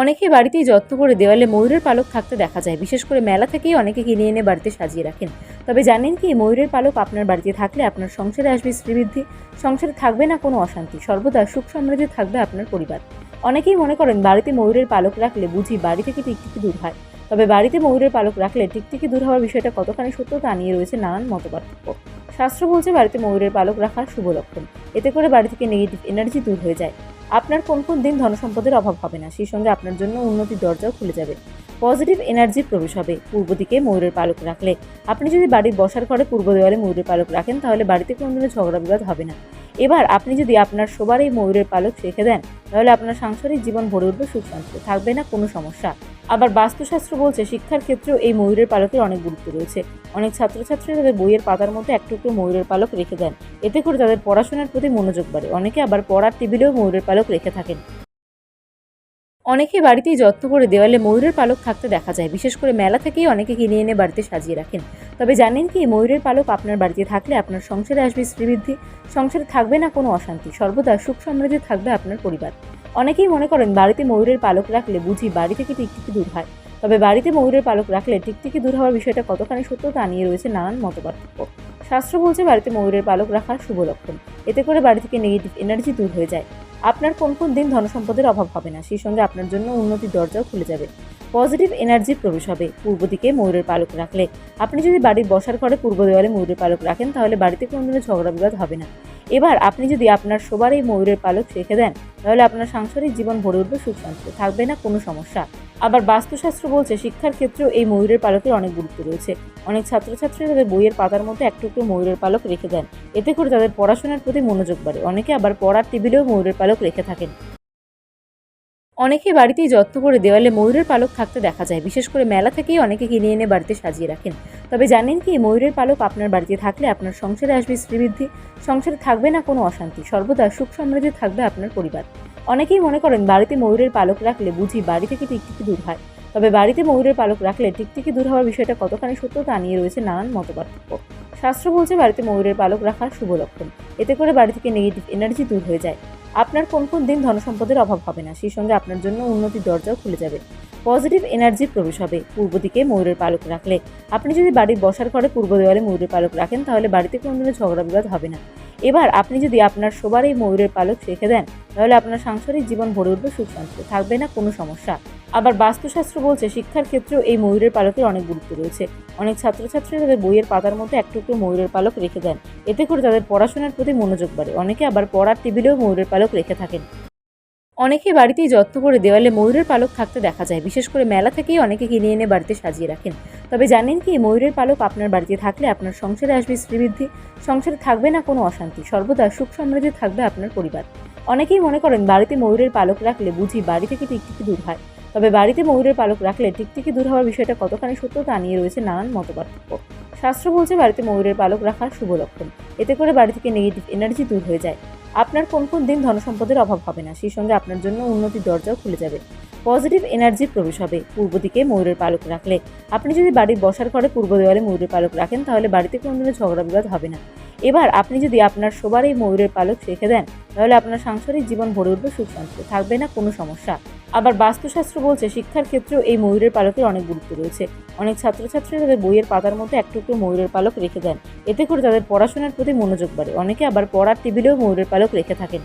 অনেকে বাড়িতেই যত্ন করে দেওয়ালে ময়ূরের পালক থাকতে দেখা যায়। বিশেষ করে মেলা থেকেই অনেকে কিনে এনে বাড়িতে সাজিয়ে রাখেন। তবে জানেন কি ময়ূরের পালক আপনার বাড়িতে থাকলে আপনার সংসারে আসবে শ্রীবৃদ্ধি। সংসারে থাকবে না কোনো অশান্তি, সর্বদা সুখ সমৃদ্ধি থাকবে আপনার পরিবার। অনেকেই মনে করেন, বাড়িতে ময়ূরের পালক রাখলে বুঝি বাড়ি থেকে টিকটিকি দূর হয়। তবে বাড়িতে ময়ূরের পালক রাখলে টিকটিকি দূর হওয়ার বিষয়টা কতখানি সত্য তা নিয়ে রয়েছে নানান মতপার্থক্য। শাস্ত্র বলছে বাড়িতে ময়ূরের পালক রাখার শুভ লক্ষণ। এতে করে বাড়ি থেকে নেগেটিভ এনার্জি দূর হয়ে যায়। আপনার কোন কোন দিন ধন সম্পদের অভাব হবে না, সেই সঙ্গে আপনার জন্য উন্নতির দরজাও খুলে যাবে। পজিটিভ এনার্জি প্রবেশ হবে, পূর্ব দিকে ময়ূরের পালক রাখলে। আপনি যদি বাড়ির বসার ঘরে পূর্ব দেওয়ালে ময়ূরের পালক রাখেন, তাহলে বাড়িতে কোনো কোনোদিনও ঝগড়া বিবাদ হবে না। এবার আপনি যদি আপনার সবার এই ময়ূরের পালক রেখে দেন, তাহলে আপনার সাংসারিক জীবন ভরে উঠবে সুখ থাকবে না কোনো সমস্যা। আবার বাস্তুশাস্ত্র বলছে শিক্ষার ক্ষেত্রেও এই ময়ূরের পালকের অনেক গুরুত্ব রয়েছে। অনেক ছাত্রছাত্রীরা তাদের বইয়ের পাতার মধ্যে এক টুকরো ময়ূরের পালক রেখে দেন। এতে করে তাদের পড়াশোনার প্রতি মনোযোগ বাড়ে। অনেকে আবার পড়ার টেবিলেও ময়ূরের পালক রেখে থাকেন। অনেকে বাড়িতেই যত্ন করে দেওয়ালে ময়ূরের পালক থাকতে দেখা যায়। বিশেষ করে মেলা থেকেই অনেকে কিনে এনে বাড়িতে সাজিয়ে রাখেন। তবে জানেন কি ময়ূরের পালক আপনার বাড়িতে থাকলে আপনার সংসারে আসবে শ্রীবৃদ্ধি। সংসারে থাকবে না কোনো অশান্তি। সর্বদা সুখ সমৃদ্ধি থাকবে আপনার পরিবার। অনেকেই মনে করেন বাড়িতে ময়ূরের পালক রাখলে বুঝি বাড়ি থেকে টিকটিকি দূর হয়। তবে বাড়িতে ময়ূরের পালক রাখলে টিকটিকি দূর হওয়ার বিষয়টা কতখানি সত্য তা নিয়ে রয়েছে নানান মতপার্থক্য শাস্ত্র বলছে বাড়িতে ময়ূরের পালক রাখার শুভ লক্ষণ। এতে করে বাড়ি থেকে নেগেটিভ এনার্জি দূর হয়ে যায়। আপনার কোন কোন দিন ধনসম্পদের অভাব হবে না, সেই সঙ্গে আপনার জন্য উন্নতির দরজাও খুলে যাবে। পজিটিভ এনার্জি প্রবেশ হবে, পূর্ব দিকে ময়ূরের পালক রাখলে। আপনি যদি বাড়ির বসার ঘরে পূর্ব দেওয়ালে ময়ূরের পালক রাখেন, তাহলে বাড়িতে কোনো কোনোদিনও ঝগড়া বিবাদ হবে না। এবার আপনি যদি আপনার সবার এই ময়ূরের পালক রেখে দেন, তাহলে আপনার সাংসারিক জীবন ভরে উঠবে সুখ শান্তিতে, থাকবে না কোনো সমস্যা। আবার বাস্তুশাস্ত্র বলছে শিক্ষার ক্ষেত্রেও এই ময়ূরের পালকের অনেক গুরুত্ব রয়েছে। অনেক ছাত্রছাত্রীরা তাদের বইয়ের পাতার মধ্যে এক টুকরো ময়ূরের পালক রেখে দেন। এতে করে তাদের পড়াশোনার প্রতি মনোযোগ বাড়ে। অনেকে আবার পড়ার টেবিলেও ময়ূরের পালক রেখে থাকেন। অনেকে বাড়িতেই যত্ন করে দেওয়ালে ময়ূরের পালক থাকতে দেখা যায়। বিশেষ করে মেলা থেকেই অনেকে কিনে এনে বাড়িতে সাজিয়ে রাখেন। তবে জানেন কি, ময়ূরের পালক আপনার বাড়িতে থাকলে আপনার সংসারে আসবে শ্রীবৃদ্ধি। সংসারে থাকবে না কোনো অশান্তি। সর্বদা সুখ সমৃদ্ধি থাকবে আপনার পরিবার। অনেকেই মনে করেন বাড়িতে ময়ূরের পালক রাখলে বুঝি বাড়ি থেকে টিকটিকি দূর হয়। তবে বাড়িতে ময়ূরের পালক রাখলে টিকটিকি দূর হওয়ার বিষয়টা কতখানি সত্য তা নিয়ে রয়েছে নানান মতপার্থক্য শাস্ত্র বলছে বাড়িতে ময়ূরের পালক রাখা শুভ লক্ষণ। এতে করে বাড়ি থেকে নেগেটিভ এনার্জি দূর হয়ে যায়। আপনার কোন কোন দিন ধন সম্পদের অভাব হবে না, সেই সঙ্গে আপনার জন্য উন্নতির দরজাও খুলে যাবে। পজিটিভ এনার্জি প্রবেশ হবে, পূর্ব দিকে ময়ূরের পালক রাখলে। আপনি যদি বাড়ির বসার ঘরে পূর্ব দেওয়ালে ময়ূরের পালক রাখেন, তাহলে বাড়িতে কোনো কোনোদিনও ঝগড়া বিবাদ হবে না। এবার আপনি যদি আপনার সবার এই ময়ূরের পালক রেখে দেন, তাহলে আপনার সাংসারিক জীবন ভরে উঠবে সুখ শান্তিতে, থাকবে না কোনো সমস্যা। আবার বাস্তুশাস্ত্র বলছে শিক্ষার ক্ষেত্রেও এই ময়ূরের পালকের অনেক গুরুত্ব রয়েছে। অনেক ছাত্রছাত্রীরা তাদের বইয়ের পাতার মধ্যে এক টুকরো ময়ূরের পালক রেখে দেন। এতে করে তাদের পড়াশোনার প্রতি মনোযোগ বাড়ে। অনেকে আবার পড়ার টেবিলেও ময়ূরের পালক রেখে থাকেন। অনেকে বাড়িতেই যত্ন করে দেওয়ালে ময়ূরের পালক থাকতে দেখা যায়। বিশেষ করে মেলা থেকেই অনেকে কিনে এনে বাড়িতে সাজিয়ে রাখেন। তবে জানেন কি, ময়ূরের পালক আপনার বাড়িতে থাকলে আপনার সংসারে আসবে শ্রীবৃদ্ধি। সংসারে থাকবে না কোনো অশান্তি। সর্বদা সুখ সমৃদ্ধি থাকবে আপনার পরিবার। অনেকেই মনে করেন বাড়িতে ময়ূরের পালক রাখলে বুঝি বাড়ি থেকে টিকটিকি দূর হয়। তবে বাড়িতে ময়ূরের পালক রাখলে টিকটিকি দূর হওয়ার বিষয়টা কতখানি সত্য তা নিয়ে রয়েছে নানান মতপার্থক্য শাস্ত্র বলছে, বাড়িতে ময়ূরের পালক রাখা শুভ লক্ষণ। এতে করে বাড়ি থেকে নেগেটিভ এনার্জি দূর হয়ে যায়। আপনার কোন কোন দিন ধনসম্পদের অভাব হবে না, সেই সঙ্গে আপনার জন্য উন্নতির দরজাও খুলে যাবে। পজিটিভ এনার্জির প্রবেশ হবে। পূর্ব দিকে ময়ূরের পালক রাখলে। আপনি যদি বাড়ির বসার ঘরে পূর্ব দেওয়ালে ময়ূরের পালক রাখেন, তাহলে বাড়িতে কোনো কোনোদিনও ঝগড়া বিবাদ হবে না। এবার আপনি যদি আপনার সবার এই ময়ূরের পালক রেখে দেন, তাহলে আপনার সাংসারিক জীবন ভরে উঠবে সুখ শান্তিতে থাকবে না কোনো সমস্যা। আবার বাস্তুশাস্ত্র বলছে, শিক্ষার ক্ষেত্রেও এই ময়ূরের পালকের অনেক গুরুত্ব রয়েছে। অনেক ছাত্রছাত্রীরা তাদের বইয়ের পাতার মধ্যে এক টুকরো ময়ূরের পালক রেখে দেন। এতে করে তাদের পড়াশোনার প্রতি মনোযোগ বাড়ে। অনেকে আবার পড়ার টেবিলেও ময়ূরের পালক রেখে থাকেন।